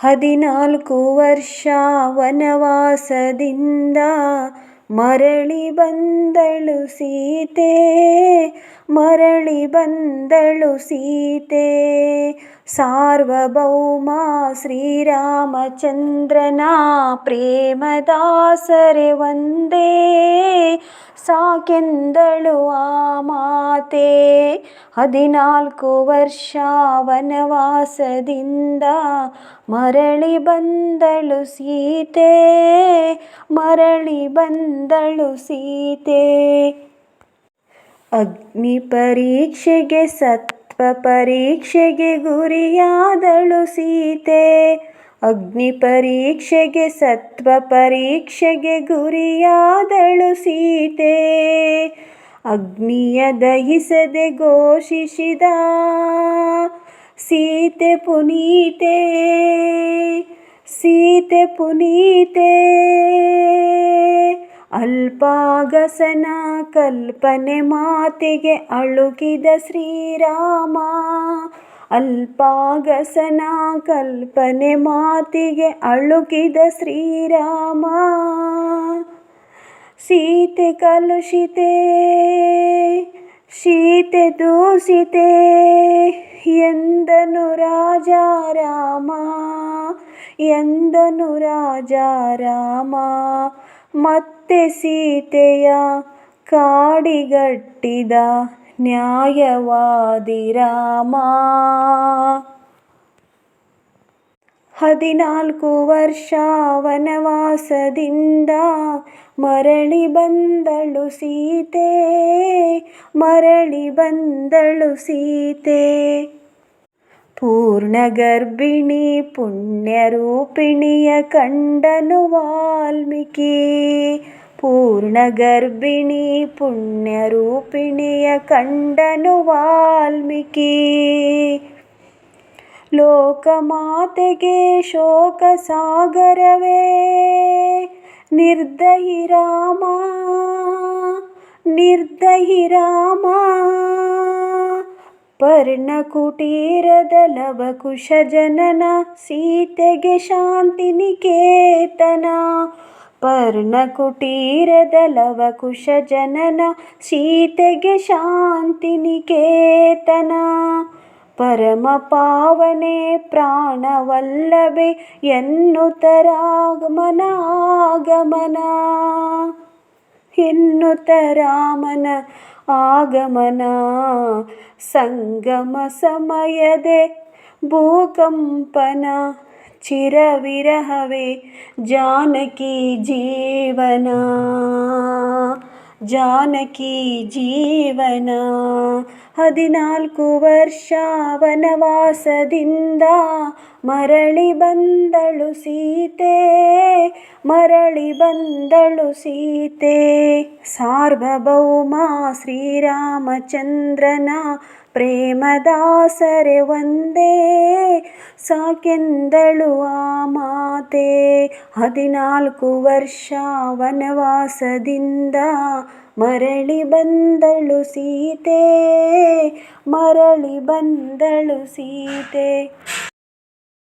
ಹದಿನಾಲ್ಕು ವರ್ಷ ವನವಾಸದಿಂದ ಮರಳಿ ಬಂದಳು ಸೀತೆ ಮರಳಿ ಬಂದಳು ಸೀತೆ ಸಾರ್ವಭೌಮ ಶ್ರೀರಾಮಚಂದ್ರನ ಪ್ರೇಮದಾಸರೆ ಒಂದೇ ಸಾಕೆಂದಳು ಆ ಮಾತೆ. ಹದಿನಾಲ್ಕು ವರ್ಷ ವನವಾಸದಿಂದ ಮರಳಿ ಬಂದಳು ಸೀತೆ. ಮರಳಿ ಬಂದಳು ಸೀತೆ. ಅಗ್ನಿ ಪರೀಕ್ಷೆಗೆ, ಸತ್ವ ಪರೀಕ್ಷೆಗೆ ಗುರಿಯಾದಳು ಸೀತೆ. ಅಗ್ನಿ ಪರೀಕ್ಷೆಗೆ, ಸತ್ವ ಪರೀಕ್ಷೆಗೆ ಗುರಿಯಾದಳು ಸೀತೆ. ಅಗ್ನಿಯ ದಹಿಸದೆ ಘೋಷಿಸಿದ ಸೀತೆ ಪುನೀತೆ. ಸೀತೆ ಪುನೀತೆ. ಅಲ್ಪಾಗಸನ ಕಲ್ಪನೆ ಮಾತಿಗೆ ಅಳುಕಿದ ಶ್ರೀರಾಮ. ಅಲ್ಪಾಗಸನ ಕಲ್ಪನೆ ಮಾತಿಗೆ ಅಳುಕಿದ ಶ್ರೀರಾಮ. ಸೀತೆ ಕಲುಷಿತೆ, ಸೀತೆ ದೂಷಿತೆ ಎಂದನು ರಾಜ ರಾಮ, ಎಂದನು ರಾಜ ರಾಮ. ಮತ್ತೆ ಸೀತೆಯ ಕಾಡಿಗಟ್ಟಿದ ನ್ಯಾಯವಾದಿ ರಾಮ ಹದಿನಾಲ್ಕು ವರ್ಷ ವನವಾಸದಿಂದ ಮರಳಿ ಬಂದಳು ಸೀತೆ ಮರಳಿ ಬಂದಳು ಸೀತೆ ಪೂರ್ಣ ಗರ್ಭಿಣಿ ಪುಣ್ಯರೂಪಿಣಿಯ ಕಂಡನು ವಾಲ್ಮೀಕಿ ಪೂರ್ಣ ಗರ್ಭಿಣಿ ಪುಣ್ಯರೂಪಿಣಿಯ ಕಂಡನು ವಾಲ್ಮೀಕಿ ಲೋಕಮಾತೆಗೆ ಶೋಕ ಸಾಗರವೇ ನಿರ್ದಯಿ ರಾಮ ನಿರ್ದಯಿ ರಾಮ ಪರ್ಣಕುಟೀರದ ಲವಕುಶ ಜನನ ಸೀತೆಗೆ ಶಾಂತಿ ನಿಕೇತನ ಪರ್ಣಕುಟೀರದ ಲವಕುಶ ಜನನ ಸೀತೆಗೆ ಶಾಂತಿ ನಿಕೇತನ ಪರಮ ಪಾವನೆ ಪ್ರಾಣವಲ್ಲಭೆ ಎನ್ನುತ್ತರಾಗಮನ ಆಗಮನ ಎನ್ನುತ್ತ ರಾಮನ ಆಗಮನ ಸಂಗಮ ಸಮಯದೆ ಭೂಕಂಪನ चिरविरहवे जानकी जीवना। ಜಾನಕಿ ಜೀವನ. ಹದಿನಾಲ್ಕು ವರ್ಷ ವನವಾಸದಿಂದ ಮರಳಿ ಬಂದಳು ಸೀತೆ, ಮರಳಿ ಬಂದಳು ಸೀತೆ. ಸಾರ್ವಭೌಮ ಶ್ರೀರಾಮಚಂದ್ರನ ಪ್ರೇಮದಾಸರೆ ಒಂದೇ, ಸಾಕೆಂದಳು ಆ ಮಾತೆ ಹದಿನಾಲ್ಕು ವರ್ಷ ವನವಾಸದಿಂದ ಮರಳಿ ಬಂದಳು ಸೀತೆ ಮರಳಿ ಬಂದಳು ಸೀತೆ.